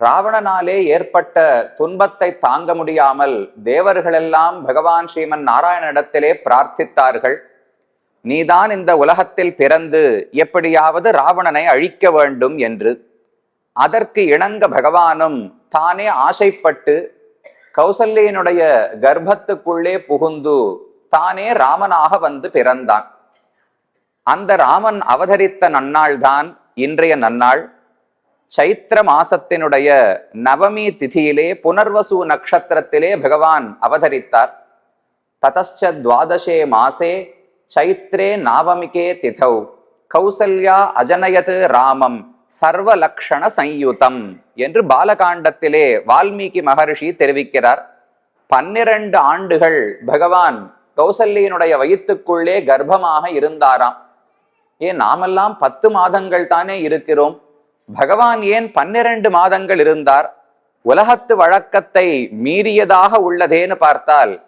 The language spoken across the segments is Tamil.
ராவணனாலே ஏற்பட்ட துன்பத்தை தாங்க முடியாமல் தேவர்களெல்லாம் பகவான் ஸ்ரீமன் நாராயணனிடத்திலே பிரார்த்தித்தார்கள். நீதான் இந்த உலகத்தில் பிறந்து எப்படியாவது ராவணனை அழிக்க வேண்டும் என்று. அதற்கு இணங்க பகவானும் தானே ஆசைப்பட்டு கௌசல்யனுடைய கர்ப்பத்துக்குள்ளே புகுந்து தானே ராமனாக வந்து பிறந்தான். அந்த ராமன் அவதரித்த நன்னாள்தான் இன்றைய நன்னாள். சைத்திர மாசத்தினுடைய நவமி திதியிலே புனர்வசு நட்சத்திரத்திலே பகவான் அவதரித்தார். ததச்ச துவாதசே மாசே சைத்ரே நாவமிகே திதௌ. கௌசல்யா அஜனயது ராமம் சர்வலக்ஷண சயுதம் என்று பாலகாண்டத்திலே வால்மீகி மகர்ஷி தெரிவிக்கிறார். பன்னிரண்டு ஆண்டுகள் பகவான் கௌசல்யனுடைய வயிற்றுக்குள்ளே கர்ப்பமாக இருந்தாராம். ஏன் நாமெல்லாம் பத்து மாதங்கள் தானே இருக்கிறோம்? பகவான் ஏன் பன்னிரண்டு மாதங்கள் இருந்தார்? உலகத்து வழக்கத்தை மீறியதாக உள்ளதேன்னு பார்த்தால்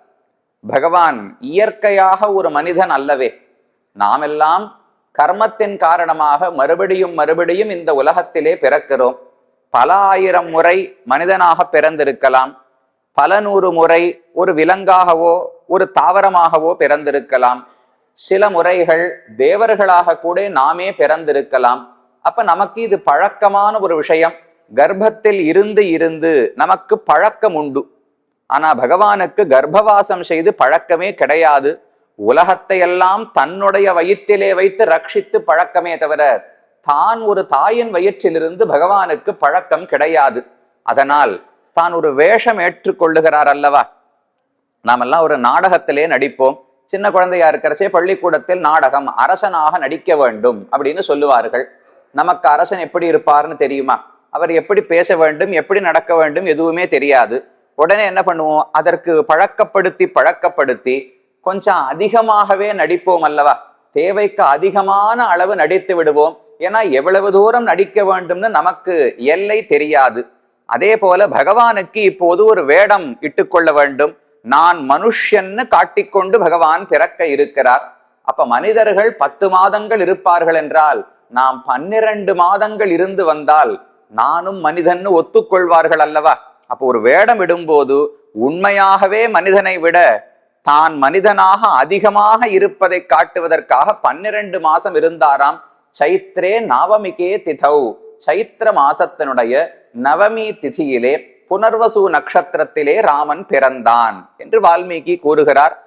பகவான் இயற்கையாக ஒரு மனிதன் அல்லவே. நாமெல்லாம் கர்மத்தின் காரணமாக மறுபடியும் மறுபடியும் இந்த உலகத்திலே பிறக்கிறோம். பல ஆயிரம் முறை மனிதனாக பிறந்திருக்கலாம். பல நூறு முறை ஒரு விலங்காகவோ ஒரு தாவரமாகவோ பிறந்திருக்கலாம். சில முறைகள் தேவர்களாக கூட நாமே பிறந்திருக்கலாம். அப்ப நமக்கு இது பழக்கமான ஒரு விஷயம். கர்ப்பத்தில் இருந்து இருந்து நமக்கு பழக்கம் உண்டு. ஆனா பகவானுக்கு கர்ப்பவாசம் செய்து பழக்கமே கிடையாது. உலகத்தை எல்லாம் தன்னுடைய வயிற்றிலே வைத்து ரட்சித்து பழக்கமே தவிர தான் ஒரு தாயின் வயிற்றிலிருந்து பகவானுக்கு பழக்கம் கிடையாது. அதனால் தான் ஒரு வேஷம் ஏற்றுக்கொள்ளுகிறார் அல்லவா? நாமெல்லாம் ஒரு நாடகத்திலே நடிப்போம். சின்ன குழந்தையா இருக்கிறச்சே பள்ளிக்கூடத்தில் நாடகம் அரசனாக நடிக்க வேண்டும் அப்படின்னு சொல்லுவார்கள். நமக்கு அரசன் எப்படி இருப்பார்னு தெரியுமா? அவர் எப்படி பேச வேண்டும் எப்படி நடக்க வேண்டும் எதுவுமே தெரியாது. உடனே என்ன பண்ணுவோம்? அதற்கு பழக்கப்படுத்தி பழக்கப்படுத்தி கொஞ்சம் அதிகமாகவே நடிப்போம் அல்லவா? தேவைக்கு அதிகமான அளவு நடித்து விடுவோம். ஏன்னா எவ்வளவு தூரம் நடிக்க வேண்டும்னு நமக்கு எல்லை தெரியாது. அதே போல பகவானுக்கு இப்போது ஒரு வேடம் இட்டுக்கொள்ள வேண்டும். நான் மனுஷன்னு காட்டிக்கொண்டு பகவான் பிறக்க இருக்கிறார். அப்ப மனிதர்கள் பத்து மாதங்கள் இருப்பார்கள் என்றால் நாம் பன்னிரண்டு மாதங்கள் இருந்து வந்தால் நானும் மனிதன்னு ஒத்துக்கொள்வார்கள் அல்லவா? அப்போ ஒரு வேடம் இடும்போது உண்மையாகவே மனிதனை விட தான் மனிதனாக அதிகமாக இருப்பதை காட்டுவதற்காக பன்னிரண்டு மாசம் இருந்தாராம். சைத்ரே நவமிகே திதௌ. சைத்திர மாசத்தினுடைய நவமி திதியிலே புனர்வசு நட்சத்திரத்திலே ராமன் பிறந்தான் என்று வால்மீகி கூறுகிறார்.